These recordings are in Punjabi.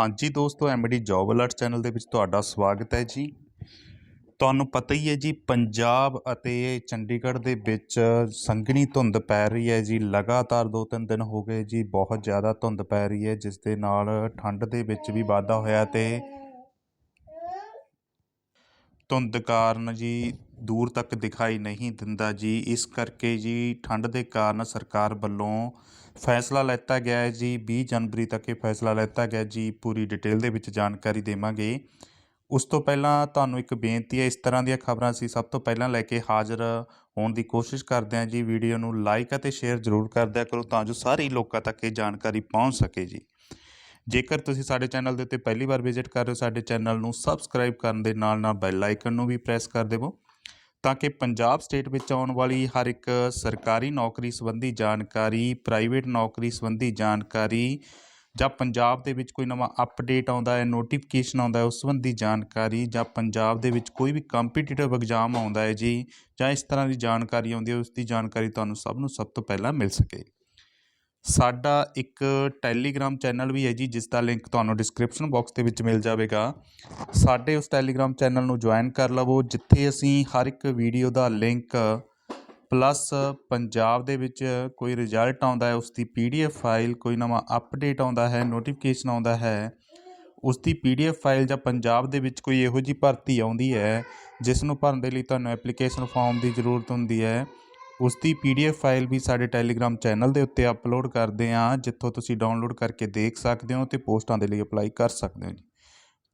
ਹਾਂਜੀ ਦੋਸਤੋ ਐਮਡੀ ਜੌਬ ਅਲਰਟ ਚੈਨਲ ਦੇ ਵਿੱਚ ਤੁਹਾਡਾ ਸਵਾਗਤ ਹੈ ਜੀ। ਤੁਹਾਨੂੰ ਪਤਾ ਹੀ ਹੈ ਜੀ, ਪੰਜਾਬ ਅਤੇ ਚੰਡੀਗੜ੍ਹ ਦੇ ਵਿੱਚ ਸੰਘਣੀ ਧੁੰਦ ਪੈ ਰਹੀ ਹੈ ਜੀ। ਲਗਾਤਾਰ ਦੋ ਤਿੰਨ ਦਿਨ ਹੋ ਗਏ ਜੀ, ਬਹੁਤ ਜ਼ਿਆਦਾ ਧੁੰਦ ਪੈ ਰਹੀ ਹੈ, ਜਿਸ ਦੇ ਨਾਲ ਠੰਡ ਦੇ ਵਿੱਚ ਵੀ ਵਾਧਾ ਹੋਇਆ ਤੇ ਧੁੰਦ ਕਾਰਨ ਜੀ ਦੂਰ ਤੱਕ ਦਿਖਾਈ ਨਹੀਂ ਦਿੰਦਾ ਜੀ। ਇਸ ਕਰਕੇ ਜੀ ਠੰਡ ਦੇ ਕਾਰਨ ਸਰਕਾਰ ਵੱਲੋਂ ਫੈਸਲਾ ਲੈਤਾ ਗਿਆ ਹੈ ਜੀ। 20 ਜਨਵਰੀ ਤੱਕ ਇਹ ਫੈਸਲਾ ਲੈਤਾ ਗਿਆ ਜੀ। ਪੂਰੀ ਡਿਟੇਲ ਦੇ ਵਿੱਚ ਜਾਣਕਾਰੀ ਦੇਵਾਂਗੇ। ਉਸ ਤੋਂ ਪਹਿਲਾਂ ਤੁਹਾਨੂੰ ਇੱਕ ਬੇਨਤੀ ਹੈ, ਇਸ ਤਰ੍ਹਾਂ ਦੀਆਂ ਖਬਰਾਂ ਅਸੀਂ ਸਭ ਤੋਂ ਪਹਿਲਾਂ ਲੈ ਕੇ ਹਾਜ਼ਰ ਹੋਣ ਦੀ ਕੋਸ਼ਿਸ਼ ਕਰਦੇ ਹਾਂ ਜੀ। ਵੀਡੀਓ ਨੂੰ ਲਾਈਕ ਅਤੇ ਸ਼ੇਅਰ ਜ਼ਰੂਰ ਕਰਦਿਆ ਕਰੋ ਤਾਂ ਜੋ ਸਾਰੇ ਲੋਕਾਂ ਤੱਕ ਇਹ ਜਾਣਕਾਰੀ ਪਹੁੰਚ ਸਕੇ ਜੀ। ਜੇਕਰ ਤੁਸੀਂ ਸਾਡੇ ਚੈਨਲ ਦੇ ਉੱਤੇ ਪਹਿਲੀ ਵਾਰ ਵਿਜ਼ਿਟ ਕਰ ਰਹੇ ਹੋ, ਸਾਡੇ ਚੈਨਲ ਨੂੰ ਸਬਸਕ੍ਰਾਈਬ ਕਰਨ ਦੇ ਨਾਲ ਨਾਲ ਬੈਲ ਆਈਕਨ ਨੂੰ ਵੀ ਪ੍ਰੈਸ ਕਰ ਦੇਵੋ। ਤਾਂ ਕਿ ਪੰਜਾਬ ਸਟੇਟ ਵਿੱਚ ਆਉਣ ਵਾਲੀ ਹਰ ਇੱਕ ਸਰਕਾਰੀ ਨੌਕਰੀ ਸੰਬੰਧੀ ਜਾਣਕਾਰੀ, ਪ੍ਰਾਈਵੇਟ ਨੌਕਰੀ ਸੰਬੰਧੀ ਜਾਣਕਾਰੀ ਜਾਂ ਪੰਜਾਬ ਦੇ ਵਿੱਚ ਕੋਈ ਨਵਾਂ ਅਪਡੇਟ ਆਉਂਦਾ ਹੈ ਨੋਟੀਫਿਕੇਸ਼ਨ ਆਉਂਦਾ ਹੈ, ਉਸ ਸੰਬੰਧੀ ਜਾਣਕਾਰੀ ਜਾਂ ਪੰਜਾਬ ਦੇ ਵਿੱਚ ਕੋਈ ਵੀ ਕੰਪੀਟੀਟਿਵ ਐਗਜ਼ਾਮ ਆਉਂਦਾ ਹੈ ਜੀ ਜਾਂ ਇਸ ਤਰ੍ਹਾਂ ਦੀ ਜਾਣਕਾਰੀ ਆਉਂਦੀ ਹੈ, ਉਸ ਦੀ ਜਾਣਕਾਰੀ ਤੁਹਾਨੂੰ ਸਭ ਨੂੰ ਸਭ ਤੋਂ ਪਹਿਲਾਂ ਮਿਲ ਸਕੇ। ਸਾਡਾ ਇੱਕ ਟੈਲੀਗ੍ਰਾਮ ਚੈਨਲ ਵੀ ਹੈ ਜੀ ਜਿਸ ਦਾ ਲਿੰਕ ਤੁਹਾਨੂੰ ਡਿਸਕ੍ਰਿਪਸ਼ਨ ਬਾਕਸ ਦੇ ਵਿੱਚ ਮਿਲ ਜਾਵੇਗਾ। ਸਾਡੇ ਉਸ ਟੈਲੀਗ੍ਰਾਮ ਚੈਨਲ ਨੂੰ ਜੁਆਇਨ ਕਰ ਲਵੋ, ਜਿੱਥੇ ਅਸੀਂ ਹਰ ਇੱਕ ਵੀਡੀਓ ਦਾ ਲਿੰਕ ਪਲੱਸ ਪੰਜਾਬ ਦੇ ਵਿੱਚ ਕੋਈ ਰਿਜ਼ਲਟ ਆਉਂਦਾ ਹੈ ਉਸ ਦੀ ਪੀਡੀਐਫ ਫਾਈਲ ਕੋਈ ਨਵਾਂ ਅਪਡੇਟ ਆਉਂਦਾ ਹੈ ਨੋਟੀਫਿਕੇਸ਼ਨ ਆਉਂਦਾ ਹੈ ਉਸ ਦੀ ਪੀਡੀਐਫ ਫਾਈਲ ਜਾਂ ਪੰਜਾਬ ਦੇ ਵਿੱਚ ਕੋਈ ਇਹੋ ਜਿਹੀ ਭਰਤੀ ਆਉਂਦੀ ਹੈ ਜਿਸ ਨੂੰ ਭਰਨ ਦੇ ਲਈ ਤੁਹਾਨੂੰ ਐਪਲੀਕੇਸ਼ਨ ਫਾਰਮ ਦੀ ਜ਼ਰੂਰਤ ਹੁੰਦੀ ਹੈ। ਉਸ ਦੀ ਪੀਡੀਐਫ ਫਾਈਲ ਵੀ ਸਾਡੇ ਟੈਲੀਗ੍ਰਾਮ ਚੈਨਲ ਦੇ ਉੱਤੇ ਅਪਲੋਡ ਕਰਦੇ ਹਾਂ, ਜਿੱਥੋਂ ਤੁਸੀਂ ਡਾਊਨਲੋਡ ਕਰਕੇ ਦੇਖ ਸਕਦੇ ਹੋ ਤੇ ਪੋਸਟਾਂ ਦੇ ਲਈ ਅਪਲਾਈ ਕਰ ਸਕਦੇ ਹੋ ਜੀ।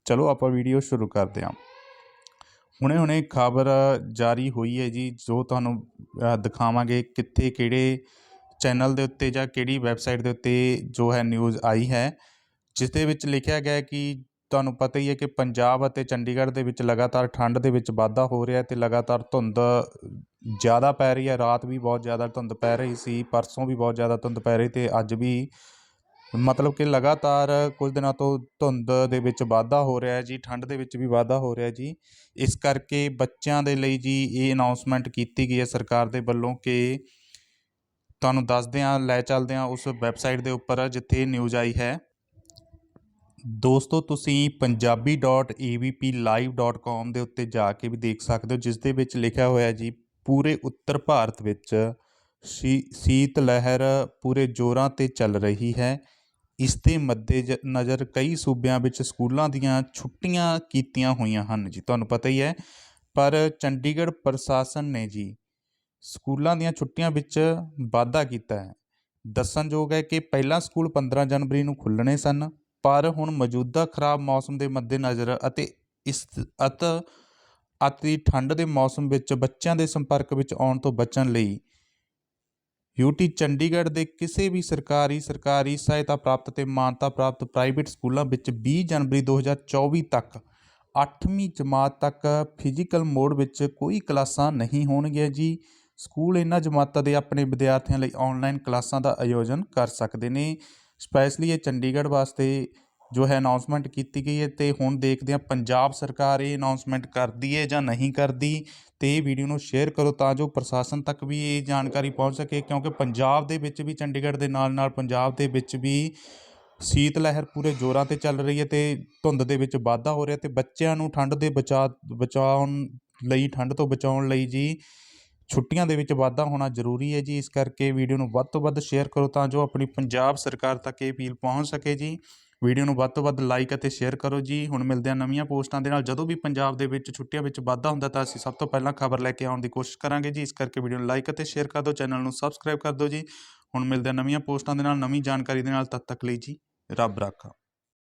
ਚਲੋ, ਆਪਾਂ ਵੀਡੀਓ ਸ਼ੁਰੂ ਕਰਦੇ ਹਾਂ। ਹੁਣੇ ਹੁਣੇ ਖਬਰ ਜਾਰੀ ਹੋਈ ਹੈ ਜੀ, ਜੋ ਤੁਹਾਨੂੰ ਦਿਖਾਵਾਂਗੇ ਕਿੱਥੇ, ਕਿਹੜੇ ਚੈਨਲ ਦੇ ਉੱਤੇ ਜਾਂ ਕਿਹੜੀ ਵੈਬਸਾਈਟ ਦੇ ਉੱਤੇ ਜੋ ਹੈ ਨਿਊਜ਼ ਆਈ ਹੈ, ਜਿਸ ਦੇ ਵਿੱਚ ਲਿਖਿਆ ਗਿਆ ਕਿ ਤੁਹਾਨੂੰ ਪਤਾ ਹੀ ਹੈ ਕਿ ਪੰਜਾਬ ਅਤੇ ਚੰਡੀਗੜ੍ਹ ਦੇ ਵਿੱਚ ਲਗਾਤਾਰ ਠੰਡ ਦੇ ਵਿੱਚ ਵਾਧਾ ਹੋ ਰਿਹਾ ਹੈ ਤੇ ਲਗਾਤਾਰ ਧੁੰਦ ਜ਼ਿਆਦਾ ਪੈ ਰਹੀ ਹੈ। ਰਾਤ ਵੀ ਬਹੁਤ ਜ਼ਿਆਦਾ ਧੁੰਦ ਪੈ ਰਹੀ ਸੀ, ਪਰਸੋਂ ਵੀ ਬਹੁਤ ਜ਼ਿਆਦਾ ਧੁੰਦ ਪੈ ਰਹੀ ਤੇ ਅੱਜ ਵੀ ਮਤਲਬ ਕਿ ਲਗਾਤਾਰ ਕੁਝ ਦਿਨਾਂ ਤੋਂ ਧੁੰਦ ਦੇ ਵਿੱਚ ਵਾਧਾ ਹੋ ਰਿਹਾ ਹੈ ਜੀ, ਠੰਡ ਦੇ ਵਿੱਚ ਵੀ ਵਾਧਾ ਹੋ ਰਿਹਾ ਜੀ। ਇਸ ਕਰਕੇ ਬੱਚਿਆਂ ਦੇ ਲਈ ਜੀ ਇਹ ਅਨਾਉਂਸਮੈਂਟ ਕੀਤੀ ਗਈ ਹੈ ਸਰਕਾਰ ਦੇ ਵੱਲੋਂ ਕਿ ਤੁਹਾਨੂੰ ਦੱਸਦੇ ਹਾਂ, ਲੈ ਚੱਲਦੇ ਹਾਂ ਉਸ ਵੈਬਸਾਈਟ ਦੇ ਉੱਪਰ ਜਿੱਥੇ ਨਿਊਜ਼ ਆਈ ਹੈ। ਦੋਸਤੋ, ਤੁਸੀਂ punjabi.avplive.com ਦੇ ਉੱਤੇ ਜਾ ਕੇ ਵੀ ਦੇਖ ਸਕਦੇ ਹੋ ਜਿਸ ਦੇ ਵਿੱਚ ਲਿਖਿਆ ਹੋਇਆ ਜੀ, ਪੂਰੇ ਉੱਤਰ ਭਾਰਤ ਵਿੱਚ ਸ਼ੀ, ਸੀਤ ਲਹਿਰ ਪੂਰੇ ਜ਼ੋਰਾਂ ਤੇ ਚੱਲ ਰਹੀ ਹੈ। ਇਸ ਦੇ ਮੱਦੇ ਨਜ਼ਰ ਕਈ ਸੂਬਿਆਂ ਵਿੱਚ ਸਕੂਲਾਂ ਦੀਆਂ ਛੁੱਟੀਆਂ ਕੀਤੀਆਂ ਹੋਈਆਂ ਹਨ ਜੀ, ਤੁਹਾਨੂੰ ਪਤਾ ਹੀ ਹੈ। ਪਰ ਚੰਡੀਗੜ੍ਹ ਪ੍ਰਸ਼ਾਸਨ ਨੇ ਜੀ, ਸਕੂਲਾਂ ਦੀਆਂ ਛੁੱਟੀਆਂ ਵਿੱਚ ਵਾਧਾ ਕੀਤਾ ਹੈ। ਦੱਸਣਯੋਗ ਹੈ ਕਿ ਪਹਿਲਾਂ ਸਕੂਲ 15 ਜਨਵਰੀ ਨੂੰ ਖੁੱਲ੍ਹਣੇ ਸਨ ਪਰ ਹੁਣ ਮੌਜੂਦਾ ਖਰਾਬ ਮੌਸਮ ਦੇ ਮੱਦੇਨਜ਼ਰ ਅਤੇ ਇਸ ਅਤ ਅਤੀ ਠੰਡ ਦੇ ਮੌਸਮ ਵਿੱਚ ਬੱਚਿਆਂ ਦੇ ਸੰਪਰਕ ਵਿੱਚ ਆਉਣ ਤੋਂ ਬਚਣ ਲਈ ਯੂਟੀ ਚੰਡੀਗੜ੍ਹ ਦੇ ਕਿਸੇ ਵੀ ਸਰਕਾਰੀ ਸਰਕਾਰੀ ਸਹਾਇਤਾ ਪ੍ਰਾਪਤ ਤੇ ਮਾਨਤਾ ਪ੍ਰਾਪਤ ਪ੍ਰਾਈਵੇਟ ਸਕੂਲਾਂ ਵਿੱਚ 20 ਜਨਵਰੀ 2024 ਤੱਕ 8ਵੀਂ ਜਮਾਤ ਤੱਕ ਫਿਜ਼ੀਕਲ ਮੋਡ ਵਿੱਚ ਕੋਈ ਕਲਾਸਾਂ ਨਹੀਂ ਹੋਣਗੀਆਂ ਜੀ। ਸਕੂਲ ਇਹਨਾਂ ਜਮਾਤਾਂ ਦੇ ਆਪਣੇ ਵਿਦਿਆਰਥੀਆਂ ਲਈ ਆਨਲਾਈਨ ਕਲਾਸਾਂ ਦਾ ਆਯੋਜਨ ਕਰ ਸਕਦੇ ਨੇ। ਸਪੈਸ਼ਲੀ ਇਹ ਚੰਡੀਗੜ੍ਹ ਵਾਸਤੇ ਜੋ ਹੈ ਅਨਾਉਂਸਮੈਂਟ ਕੀਤੀ ਗਈ ਹੈ ਤੇ ਹੁਣ ਦੇਖਦੇ ਹਾਂ ਪੰਜਾਬ ਸਰਕਾਰ ਇਹ ਅਨਾਉਂਸਮੈਂਟ ਕਰਦੀ ਹੈ ਜਾਂ ਨਹੀਂ ਕਰਦੀ ਤੇ ਇਹ ਵੀਡੀਓ ਨੂੰ ਸ਼ੇਅਰ ਕਰੋ ਤਾਂ ਜੋ ਪ੍ਰਸ਼ਾਸਨ ਤੱਕ ਵੀ ਇਹ ਜਾਣਕਾਰੀ ਪਹੁੰਚ ਸਕੇ ਕਿਉਂਕਿ ਪੰਜਾਬ ਦੇ ਵਿੱਚ ਵੀ ਚੰਡੀਗੜ੍ਹ ਦੇ ਨਾਲ ਨਾਲ ਪੰਜਾਬ ਦੇ ਵਿੱਚ ਵੀ ਸੀਤ ਲਹਿਰ ਪੂਰੇ ਜ਼ੋਰਾਂ ਤੇ ਚੱਲ ਰਹੀ ਹੈ ਤੇ ਧੁੰਦ ਦੇ ਵਿੱਚ ਵਾਧਾ ਹੋ ਰਿਹਾ ਤੇ ਬੱਚਿਆਂ ਨੂੰ ਠੰਡ ਦੇ ਬਚਾ, ਬਚਾਉਣ ਲਈ, ਠੰਡ ਤੋਂ ਬਚਾਉਣ ਲਈ ਜੀ ਛੁੱਟੀਆਂ ਦੇ ਵਿੱਚ ਵਾਧਾ ਹੋਣਾ ਜ਼ਰੂਰੀ ਹੈ ਜੀ। ਇਸ ਕਰਕੇ ਵੀਡੀਓ ਨੂੰ ਵੱਧ ਤੋਂ ਵੱਧ ਸ਼ੇਅਰ ਕਰੋ ਤਾਂ ਜੋ ਆਪਣੀ ਪੰਜਾਬ ਸਰਕਾਰ ਤੱਕ ਇਹ ਅਪੀਲ ਪਹੁੰਚ ਸਕੇ ਜੀ। ਵੀਡੀਓ ਨੂੰ ਵੱਧ ਤੋਂ ਵੱਧ ਲਾਈਕ ਅਤੇ ਸ਼ੇਅਰ ਕਰੋ ਜੀ। ਹੁਣ ਮਿਲਦੇ ਹਾਂ ਨਵੀਆਂ ਪੋਸਟਾਂ ਦੇ ਨਾਲ। ਜਦੋਂ ਵੀ ਪੰਜਾਬ ਦੇ ਵਿੱਚ ਛੁੱਟੀਆਂ ਵਿੱਚ ਵਾਧਾ ਹੁੰਦਾ ਤਾਂ ਅਸੀਂ ਸਭ ਤੋਂ ਪਹਿਲਾਂ ਖਬਰ ਲੈ ਕੇ ਆਉਣ ਦੀ ਕੋਸ਼ਿਸ਼ ਕਰਾਂਗੇ ਜੀ। ਇਸ ਕਰਕੇ ਵੀਡੀਓ ਨੂੰ ਲਾਈਕ ਅਤੇ ਸ਼ੇਅਰ ਕਰ ਦਿਓ ਚੈਨਲ ਨੂੰ ਸਬਸਕ੍ਰਾਈਬ ਕਰ ਦਿਓ ਜੀ। ਹੁਣ ਮਿਲਦੇ ਹਾਂ ਨਵੀਆਂ ਪੋਸਟਾਂ ਦੇ ਨਾਲ, ਨਵੀਂ ਜਾਣਕਾਰੀ ਦੇ ਨਾਲ। ਤਦ ਤੱਕ ਲਈ ਜੀ, ਰੱਬ ਰਾਖਾ।